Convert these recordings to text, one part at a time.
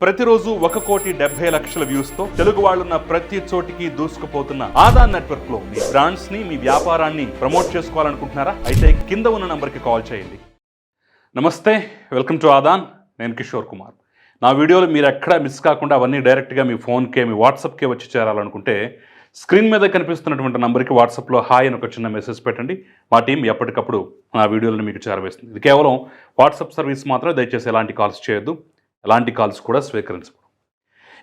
ప్రతిరోజు ఒక కోటి డెబ్బై లక్షల వ్యూస్తో తెలుగు వాళ్ళున్న ప్రతి చోటికి దూసుకుపోతున్న ఆదాన్ నెట్వర్క్లో మీ బ్రాండ్స్ని మీ వ్యాపారాన్ని ప్రమోట్ చేసుకోవాలనుకుంటున్నారా? అయితే కింద ఉన్న నంబర్కి కాల్ చేయండి. నమస్తే వెల్కమ్ టు ఆదాన్. నేను కిషోర్ కుమార్. నా వీడియోలు మీరు ఎక్కడా మిస్ కాకుండా అవన్నీ డైరెక్ట్గా మీ ఫోన్కే మీ వాట్సాప్కే వచ్చి చేరాలనుకుంటే స్క్రీన్ మీద కనిపిస్తున్నటువంటి నంబర్కి వాట్సాప్లో హాయ్ అని ఒక చిన్న మెసేజ్ పెట్టండి. మా టీం ఎప్పటికప్పుడు నా వీడియోలను మీకు చేరవేస్తుంది. ఇది కేవలం వాట్సాప్ సర్వీస్ మాత్రమే దయచేసి ఎలాంటి కాల్స్ చేయొద్దు. ఎలాంటి కాల్స్ కూడా స్వీకరించకూడదు.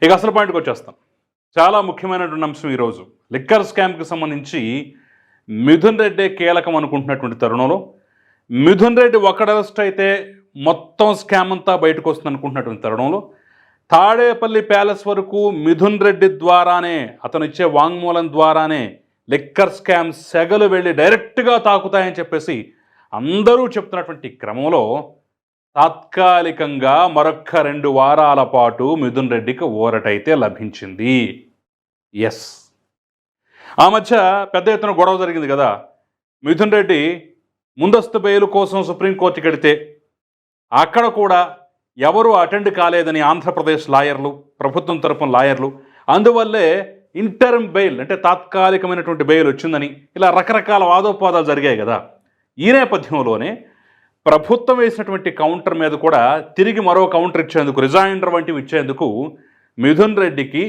ఇక అసలు పాయింట్కి వచ్చేస్తాం. చాలా ముఖ్యమైనటువంటి అంశం ఈరోజు. లిక్కర్ స్కామ్కి సంబంధించి మిథున్ రెడ్డే కీలకం అనుకుంటున్నటువంటి తరుణంలో మిథున్ రెడ్డి ఒకడు అరెస్ట్ అయితే మొత్తం స్కామ్ అంతా బయటకు వస్తుంది అనుకుంటున్నటువంటి తరుణంలో తాడేపల్లి ప్యాలెస్ వరకు మిథున్ రెడ్డి ద్వారానే అతను ఇచ్చే వాంగ్మూలం ద్వారానే లిక్కర్ స్కామ్ సెగలు వెళ్ళి డైరెక్ట్గా తాకుతాయని చెప్పేసి అందరూ చెప్తున్నటువంటి క్రమంలో తాత్కాలికంగా మరొక్క రెండు వారాల పాటు మిథున్ రెడ్డికి ఊరటైతే లభించింది. ఎస్ ఆ మధ్య పెద్ద ఎత్తున గొడవ జరిగింది కదా. మిథున్ రెడ్డి ముందస్తు బెయిల్ కోసం సుప్రీంకోర్టుకి వెడితే అక్కడ కూడా ఎవరు అటెండ్ కాలేదని ఆంధ్రప్రదేశ్ లాయర్లు ప్రభుత్వం తరపున లాయర్లు అందువల్లే ఇంటర్మ్ బెయిల్ అంటే తాత్కాలికమైనటువంటి బెయిల్ వచ్చిందని ఇలా రకరకాల వాదోపవాదాలు జరిగాయి కదా. ఈ నేపథ్యంలోనే ప్రభుత్వం వేసినటువంటి కౌంటర్ మీద కూడా తిరిగి మరో కౌంటర్ ఇచ్చేందుకు రిజైండర్ వంటివి ఇచ్చేందుకు మిథున్ రెడ్డికి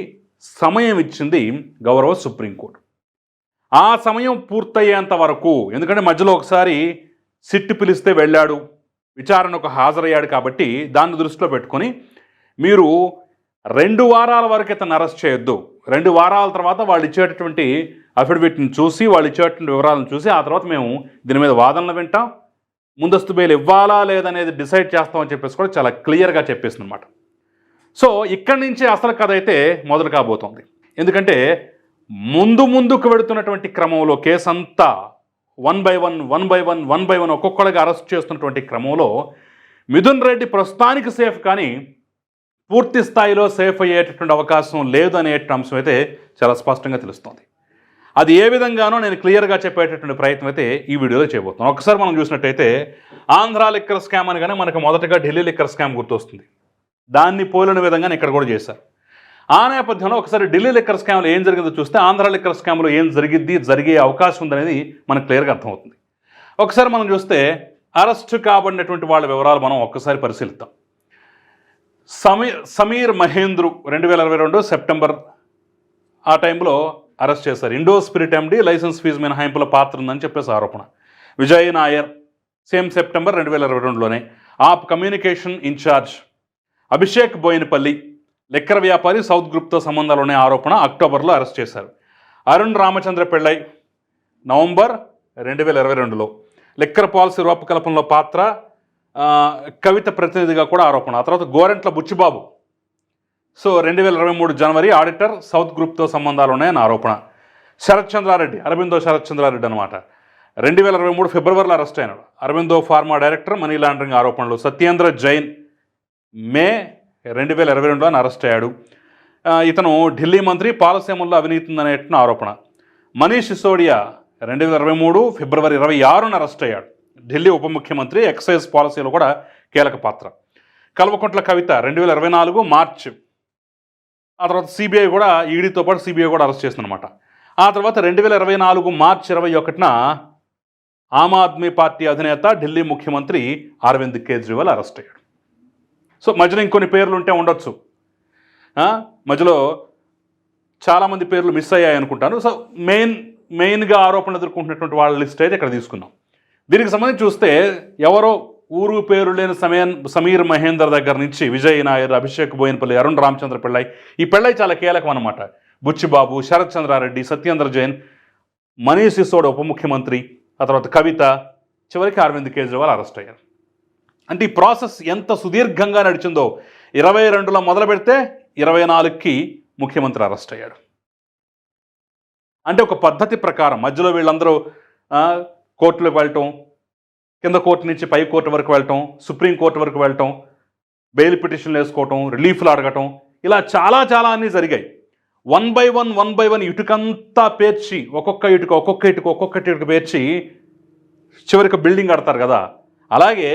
సమయం ఇచ్చింది గౌరవ సుప్రీంకోర్టు. ఆ సమయం పూర్తయ్యేంత వరకు ఎందుకంటే మధ్యలో ఒకసారి సిట్ పిలిస్తే వెళ్ళాడు విచారణకు హాజరయ్యాడు కాబట్టి దాన్ని దృష్టిలో పెట్టుకొని మీరు రెండు వారాల వరకు ఇతను అరెస్ట్ చేయొద్దు. రెండు వారాల తర్వాత వాళ్ళు ఇచ్చేటటువంటి అఫిడవిట్ని చూసి వాళ్ళు ఇచ్చేటువంటి వివరాలను చూసి ఆ తర్వాత మేము దీని మీద వాదనలు వింటాం. ముందస్తు బెయిల్ ఇవ్వాలా లేదనేది డిసైడ్ చేస్తామని చెప్పేసి కూడా చాలా క్లియర్గా చెప్పేసింది అనమాట సో ఇక్కడి నుంచి అసలు కథ అయితే మొదలు కాబోతోంది. ఎందుకంటే ముందు ముందుకు వెడుతున్నటువంటి క్రమంలో కేసు అంతా one by one one by one one by one ఒక్కొక్కడిగా arrest చేస్తున్నటువంటి క్రమంలో మిథున్ రెడ్డి ప్రస్తుతానికి సేఫ్ కానీ పూర్తి స్థాయిలో సేఫ్ అయ్యేటటువంటి అవకాశం లేదు అనేటువంటి అంశం అయితే చాలా స్పష్టంగా తెలుస్తోంది. అది ఏ విధంగానో నేను క్లియర్గా చెప్పేటటువంటి ప్రయత్నం అయితే ఈ వీడియోలో చేయబోతున్నాను. ఒకసారి మనం చూసినట్టయితే ఆంధ్ర లిక్కర్ స్కామ్ అనగానే మనకు మొదటగా ఢిల్లీ లిక్కర్ స్కామ్ గుర్తొస్తుంది. దాన్ని పోలిన విధంగానే ఇక్కడ కూడా చేశారు. ఆ నేపథ్యంలో ఒకసారి ఢిల్లీ లిక్కర్ స్కామ్లో ఏం జరిగిందో చూస్తే ఆంధ్ర లిక్కర్ స్కామ్లో ఏం జరిగిద్ది జరిగే అవకాశం ఉందనేది మనకు క్లియర్గా అర్థమవుతుంది. ఒకసారి మనం చూస్తే అరెస్ట్ కాబడినటువంటి వాళ్ళ వివరాలు మనం ఒక్కసారి పరిశీలిద్దాం. సమీర్ సమీర్ మహేంద్రు రెండు వేల ఇరవై రెండు సెప్టెంబర్ ఆ టైంలో అరెస్ట్ చేశారు. Indo spirit MD licence fee మినహాయింపుల పాత్ర ఉందని చెప్పేసి ఆరోపణ. విజయ్ నాయర్ సేమ్ సెప్టెంబర్ రెండు వేల ఇరవై రెండులోనే ఆప్ కమ్యూనికేషన్ ఇన్ఛార్జ్ అభిషేక్ బోయినపల్లి లెక్కర వ్యాపారి సౌత్ గ్రూప్తో సంబంధాలునే ఆరోపణ అక్టోబర్లో అరెస్ట్ చేశారు. అరుణ్ రామచంద్ర పెళ్ళై నవంబర్ రెండు వేల ఇరవై రెండులో లెక్కర పాలసీ రూపకల్పనలో పాత్ర కవిత ప్రతినిధిగా కూడా ఆరోపణ. ఆ తర్వాత గోరెంట్ల బుచ్చిబాబు సో రెండు వేల ఇరవై మూడు జనవరి ఆడిటర్ సౌత్ గ్రూప్తో సంబంధాలు ఉన్నాయని ఆరోపణ. శరత్ చంద్రారెడ్డి అరవిందో శరత్ చంద్రారెడ్డి అనమాట రెండు వేల ఇరవై మూడు ఫిబ్రవరిలో అరెస్ట్ అయినాడు. Aurobindo pharma director money laundering ఆరోపణలు. సత్యేంద్ర జైన్ మే రెండు వేల ఇరవై రెండులో అరెస్ట్ అయ్యాడు. ఇతను ఢిల్లీ మంత్రి పాలసీమల్లో అవినీతి ఉందనేటువంటి ఆరోపణ. మనీష్ సిసోడియా రెండు వేల ఇరవై మూడు ఫిబ్రవరి ఇరవై ఆరున అరెస్ట్ అయ్యాడు. ఢిల్లీ ఉప ముఖ్యమంత్రి ఎక్సైజ్ పాలసీలో కూడా కీలక పాత్ర. కల్వకుంట్ల కవిత రెండు వేల ఇరవై నాలుగు మార్చ్ ఆ తర్వాత సిబిఐ కూడా ఈడీతో పాటు సిబిఐ కూడా అరెస్ట్ చేసిందనమాట ఆ తర్వాత రెండు వేల ఇరవై నాలుగు మార్చ్ ఇరవై ఒకటిన ఆమ్ ఆద్మీ పార్టీ అధినేత ఢిల్లీ ముఖ్యమంత్రి అరవింద్ కేజ్రీవాల్ అరెస్ట్ అయ్యాడు. సో మధ్యలో ఇంకొన్ని పేర్లు ఉంటే ఉండొచ్చు. మధ్యలో చాలామంది పేర్లు మిస్ అయ్యాయి అనుకుంటాను. సో మెయిన్ మెయిన్గా ఆరోపణలు ఎదుర్కొంటున్నటువంటి వాళ్ళ లిస్ట్ అయితే ఇక్కడ తీసుకున్నాం దీనికి సంబంధించి చూస్తే ఎవరో ఊరు పేరు లేని సమయం సమీర్ మహేందర్ దగ్గర నుంచి విజయ్ నాయర్ అభిషేక్ బోయినపల్లి అరుణ్ రామచంద్ర పిళ్ళై. ఈ పిళ్ళై చాలా కీలకం అనమాట బుచ్చిబాబు శరత్ చంద్రారెడ్డి సత్యేంద్ర జైన్ మనీష్ సిసోడ్ ఉప ముఖ్యమంత్రి ఆ తర్వాత కవిత చివరికి అరవింద్ కేజ్రీవాల్ అరెస్ట్ అయ్యారు. అంటే ఈ ప్రాసెస్ ఎంత సుదీర్ఘంగా నడిచిందో ఇరవై రెండులో మొదలు పెడితే ఇరవై నాలుగుకి ముఖ్యమంత్రి అరెస్ట్ అయ్యాడు. అంటే ఒక పద్ధతి ప్రకారం మధ్యలో వీళ్ళందరూ కోర్టులోకి వెళ్ళటం కింద కోర్టు నుంచి పై కోర్టు వరకు వెళ్ళటం సుప్రీం కోర్టు వరకు వెళ్ళటం బెయిల్ పిటిషన్లు వేసుకోవటం రిలీఫ్లు అడగటం ఇలా చాలా చాలా అన్నీ జరిగాయి. One by one one by one ఇటుకంతా పేర్చి ఒక్కొక్క ఇటుక ఒక్కొక్క ఇటుక ఒక్కొక్క ఇటుక పేర్చి చివరికి బిల్డింగ్ కడతారు కదా. అలాగే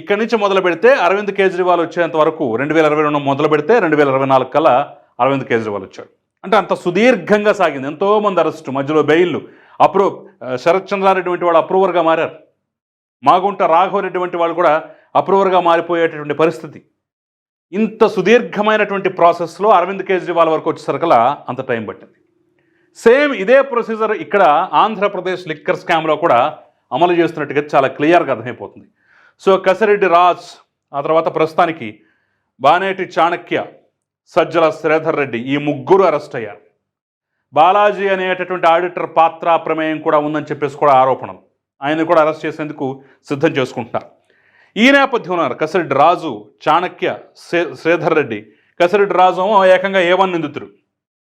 ఇక్కడి నుంచి మొదలు పెడితే అరవింద్ కేజ్రీవాల్ వచ్చేంత వరకు రెండు వేల ఇరవై రెండు మొదలు పెడితే రెండు వేల ఇరవై నాలుగు కల్లా అరవింద్ కేజ్రీవాల్ వచ్చాడు. అంటే అంత సుదీర్ఘంగా సాగింది. ఎంతోమంది అరెస్టు మధ్యలో బెయిల్ అప్రూవ్ శరత్ చంద్రారెడ్డి వంటి వాళ్ళు అప్రూవర్గా మారారు. మాగుంట రాఘవరెడ్డి వంటి వాళ్ళు కూడా అప్రూవర్గా మారిపోయేటటువంటి పరిస్థితి. ఇంత సుదీర్ఘమైనటువంటి ప్రాసెస్లో అరవింద్ కేజ్రీవాల్ వరకు వచ్చేసరికలా అంత టైం పట్టింది. సేమ్ ఇదే ప్రొసీజర్ ఇక్కడ ఆంధ్రప్రదేశ్ లిక్కర్ స్కామ్లో కూడా అమలు చేస్తున్నట్టుగా చాలా క్లియర్గా అర్థమైపోతుంది. సో కసిరెడ్డి రాజ్ ఆ తర్వాత ప్రస్తుతానికి బానేటి చాణక్య సజ్జల శ్రీధర్ రెడ్డి ఈ ముగ్గురు అరెస్ట్ అయ్యారు. బాలాజీ అనేటటువంటి ఆడిటర్ పాత్ర ప్రమేయం కూడా ఉందని చెప్పేసి కూడా ఆరోపణలు. ఆయన కూడా అరెస్ట్ చేసేందుకు సిద్ధం చేసుకుంటున్నారు ఈ నేపథ్యంలో కసిరెడ్డి రాజు చాణక్య శ్రీ- శ్రీధర్ రెడ్డి కసిరెడ్డి రాజు ఏమో ఏకంగా ఏ వన్ నిందితుడు.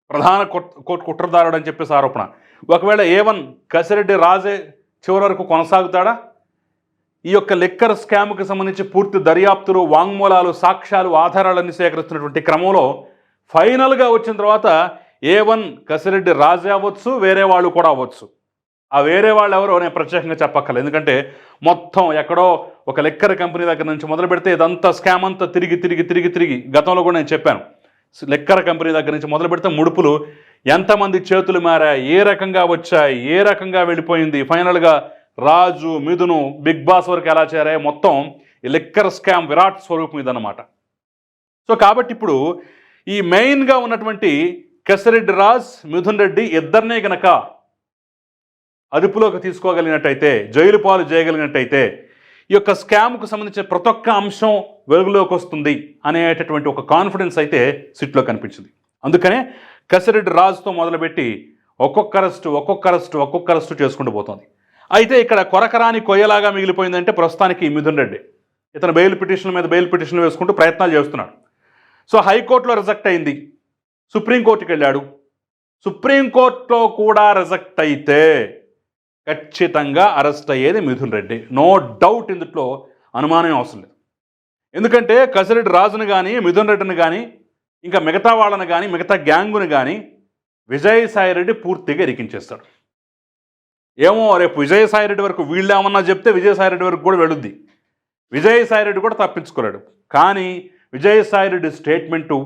ప్రధాన కుట్- కోర్టు కుట్రదారుడు అని చెప్పేసి ఆరోపణ. ఒకవేళ ఏ వన్ కసిరెడ్డి రాజే చివరి వరకు కొనసాగుతాడా? ఈ యొక్క లిక్కర్ స్కామ్కి సంబంధించి పూర్తి దర్యాప్తులు వాంగ్మూలాలు సాక్ష్యాలు ఆధారాలన్నీ సేకరిస్తున్నటువంటి క్రమంలో ఫైనల్గా వచ్చిన తర్వాత ఏ వన్ కసిరెడ్డి రాజే అవ్వచ్చు వేరే వాళ్ళు కూడా అవ్వచ్చు. ఆ వేరే వాళ్ళు ఎవరో నేను ప్రత్యేకంగా చెప్పక్కర్లేదు. ఎందుకంటే మొత్తం ఎక్కడో ఒక లెక్కర్ కంపెనీ దగ్గర నుంచి మొదలు పెడితే ఇదంతా స్కామ్ అంతా తిరిగి తిరిగి తిరిగి తిరిగి. గతంలో కూడా నేను చెప్పాను. లెక్కర్ కంపెనీ దగ్గర నుంచి మొదలు పెడితే ముడుపులు ఎంతమంది చేతులు మారాయి ఏ రకంగా వచ్చాయి ఏ రకంగా వెళ్ళిపోయింది. ఫైనల్గా రాజు మిథును బిగ్ బాస్ వరకు ఎలా చేరాయి మొత్తం ఈ లెక్కర్ స్కామ్ విరాట్ స్వరూపం ఇదన్నమాట. సో కాబట్టి ఇప్పుడు ఈ మెయిన్గా ఉన్నటువంటి కెసరెడ్డి రాజ్ మిథున్ రెడ్డి ఇద్దరినే గనక అదుపులోకి తీసుకోగలిగినట్టయితే జైలు పాలు చేయగలిగినట్టయితే ఈ యొక్క స్కామ్కు సంబంధించిన ప్రతి ఒక్క అంశం వెలుగులోకి వస్తుంది అనేటటువంటి ఒక కాన్ఫిడెన్స్ అయితే సిట్లో కనిపించింది. అందుకనే కసిరెడ్డి రాజుతో మొదలుపెట్టి ఒక్కొక్క అరెస్టు ఒక్కొక్క అరెస్టు ఒక్కొక్క అరెస్టు చేసుకుంటూ పోతుంది. అయితే ఇక్కడ కొరకరాని కొయ్యలాగా మిగిలిపోయిందంటే ప్రస్తుతానికి మిథున్ రెడ్డి. ఇతను బెయిల్ పిటిషన్ మీద బెయిల్ పిటిషన్ వేసుకుంటూ ప్రయత్నాలు చేస్తున్నాడు. సో హైకోర్టులో రిజెక్ట్ అయింది. సుప్రీంకోర్టుకి వెళ్ళాడు. సుప్రీంకోర్టులో కూడా రిజెక్ట్ అయితే ఖచ్చితంగా అరెస్ట్ అయ్యేది మిథున్ రెడ్డి. నో డౌట్ ఇందుట్లో అనుమానం అవసరం లేదు. ఎందుకంటే కసిరెడ్డి రాజును కానీ మిథున్ రెడ్డిని కానీ ఇంకా మిగతా వాళ్ళని కానీ మిగతా గ్యాంగుని కానీ విజయసాయి రెడ్డి పూర్తిగా ఇరికించేస్తాడు. ఏమో రేపు విజయసాయి రెడ్డి వరకు వీళ్ళు ఏమన్నా చెప్తే విజయసాయి రెడ్డి వరకు కూడా వెళ్ళుద్ది. విజయసాయి రెడ్డి కూడా తప్పించుకోలేడు. కానీ విజయసాయి రెడ్డి స్టేట్మెంటు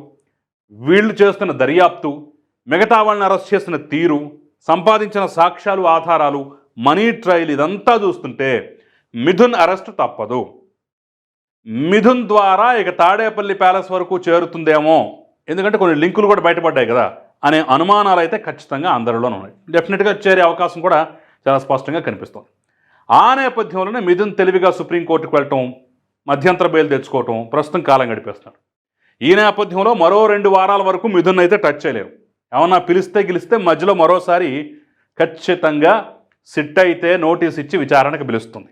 వీళ్ళు చేస్తున్న దర్యాప్తు మిగతా వాళ్ళని అరెస్ట్ చేసిన తీరు సంపాదించిన సాక్ష్యాలు ఆధారాలు మనీ ట్రయల్ ఇదంతా చూస్తుంటే మిథున్ అరెస్ట్ తప్పదు. మిథున్ ద్వారా ఇక తాడేపల్లి ప్యాలెస్ వరకు చేరుతుందేమో. ఎందుకంటే కొన్ని లింకులు కూడా బయటపడ్డాయి కదా అనే అనుమానాలు అయితే ఖచ్చితంగా అందరిలోనే ఉన్నాయి. డెఫినెట్గా చేరే అవకాశం కూడా చాలా స్పష్టంగా కనిపిస్తుంది. ఆ నేపథ్యంలోనే మిథున్ తెలివిగా సుప్రీంకోర్టుకు వెళ్ళటం మధ్యంతర బెయిల్ తెచ్చుకోవటం ప్రస్తుతం కాలం గడిపేస్తున్నాడు ఈ నేపథ్యంలో మరో రెండు వారాల వరకు మిథున్ అయితే టచ్ చేయలేరు. ఏమన్నా పిలిస్తే గెలిస్తే మధ్యలో మరోసారి ఖచ్చితంగా సిట్ అయితే నోటీస్ ఇచ్చి విచారణకు పిలుస్తుంది.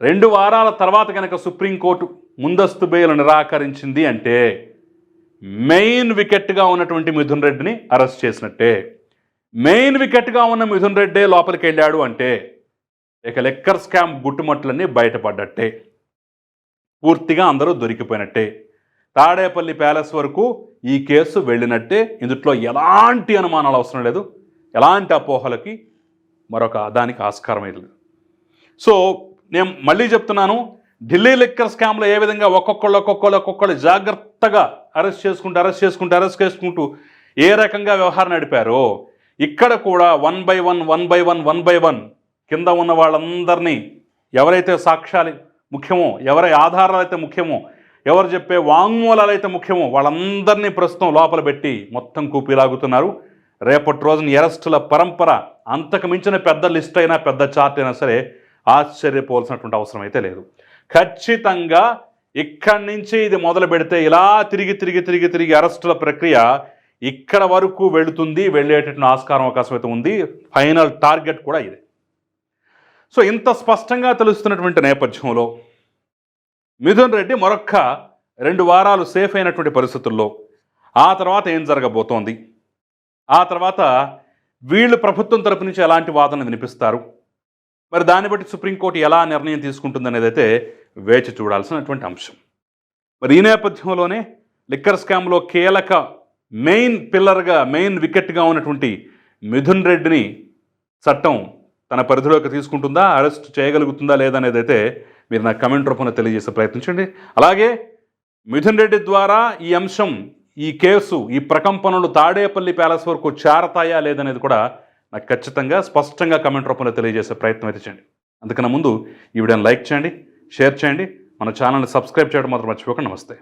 రెండు వారాల తర్వాత కనుక సుప్రీంకోర్టు ముందస్తు బెయిల్ నిరాకరించింది అంటే మెయిన్ వికెట్గా ఉన్నటువంటి మిథున్ రెడ్డిని అరెస్ట్ చేసినట్టే. మెయిన్ వికెట్గా ఉన్న మిథున్ రెడ్డే లోపలికి వెళ్ళాడు అంటే ఇక లెక్కర్ స్కామ్ గుట్టుమట్లన్నీ బయటపడ్డట్టే. పూర్తిగా అందరూ దొరికిపోయినట్టే. తాడేపల్లి ప్యాలెస్ వరకు ఈ కేసు వెళ్ళినట్టే. ఇందులో ఎలాంటి అనుమానాలు అవసరం లేదు. ఎలాంటి అపోహలకి మరొక దానికి ఆస్కారం లేదు. సో నేను మళ్ళీ చెప్తున్నాను ఢిల్లీ లిక్కర్ స్కామ్లో ఏ విధంగా ఒక్కొక్కళ్ళు ఒక్కొక్కళ్ళు ఒక్కొక్కళ్ళు జాగ్రత్తగా అరెస్ట్ చేసుకుంటూ అరెస్ట్ చేసుకుంటూ అరెస్ట్ చేసుకుంటూ ఏ రకంగా వ్యవహారం నడిపారో ఇక్కడ కూడా one by one one by one one by one కింద ఉన్న వాళ్ళందరినీ ఎవరైతే సాక్ష్యాలు ముఖ్యమో ఎవరి ఆధారాలు అయితే ముఖ్యమో ఎవరు చెప్పే వాంగ్మూలాలు అయితే ముఖ్యమో వాళ్ళందరినీ ప్రస్తుతం లోపల పెట్టి మొత్తం కూపిలాగుతున్నారు. రేపటి రోజున ఎరస్టుల పరంపర అంతకు మించిన పెద్ద లిస్ట్ అయినా పెద్ద చార్ట్ అయినా సరే ఆశ్చర్యపోవాల్సినటువంటి అవసరం అయితే లేదు. ఖచ్చితంగా ఇక్కడి నుంచి ఇది మొదలు పెడితే ఇలా తిరిగి తిరిగి తిరిగి తిరిగి అరెస్టుల ప్రక్రియ ఇక్కడ వరకు వెళుతుంది వెళ్ళేటటువంటి ఆస్కారం అవకాశం అయితే ఉంది. ఫైనల్ టార్గెట్ కూడా ఇదే. సో ఇంత స్పష్టంగా తెలుస్తున్నటువంటి నేపథ్యంలో మిథున్ రెడ్డి మరొక్క రెండు వారాలు సేఫ్ అయినటువంటి పరిస్థితుల్లో ఆ తర్వాత ఏం జరగబోతోంది? ఆ తర్వాత వీళ్ళు ప్రభుత్వం తరపు నుంచి ఎలాంటి వాదన వినిపిస్తారు? మరి దాన్ని బట్టి సుప్రీంకోర్టు ఎలా నిర్ణయం తీసుకుంటుందనేది అయితే వేచి చూడాల్సినటువంటి అంశం. మరి ఈ నేపథ్యంలోనే లిక్కర్ స్కామ్లో కీలక మెయిన్ పిల్లర్గా మెయిన్ వికెట్గా ఉన్నటువంటి మిథున్ రెడ్డిని చట్టం తన పరిధిలోకి తీసుకుంటుందా? అరెస్ట్ చేయగలుగుతుందా లేదనేది అయితే మీరు నాకు కమెంట్ రూపంలో తెలియజేసే ప్రయత్నించండి. అలాగే మిథున్ రెడ్డి ద్వారా ఈ అంశం ఈ కేసు ఈ ప్రకంపనలు తాడేపల్లి ప్యాలెస్ వరకు చేరతాయా లేదనేది కూడా నాకు ఖచ్చితంగా స్పష్టంగా కమెంట్ రూపంలో తెలియజేసే ప్రయత్నం అయితే చేయండి. అందుకన్నా ముందు ఈ వీడియోని లైక్ చేయండి షేర్ చేయండి. మన ఛానల్ని సబ్స్క్రైబ్ చేయడం మాత్రం మర్చిపోకండి. నమస్తే.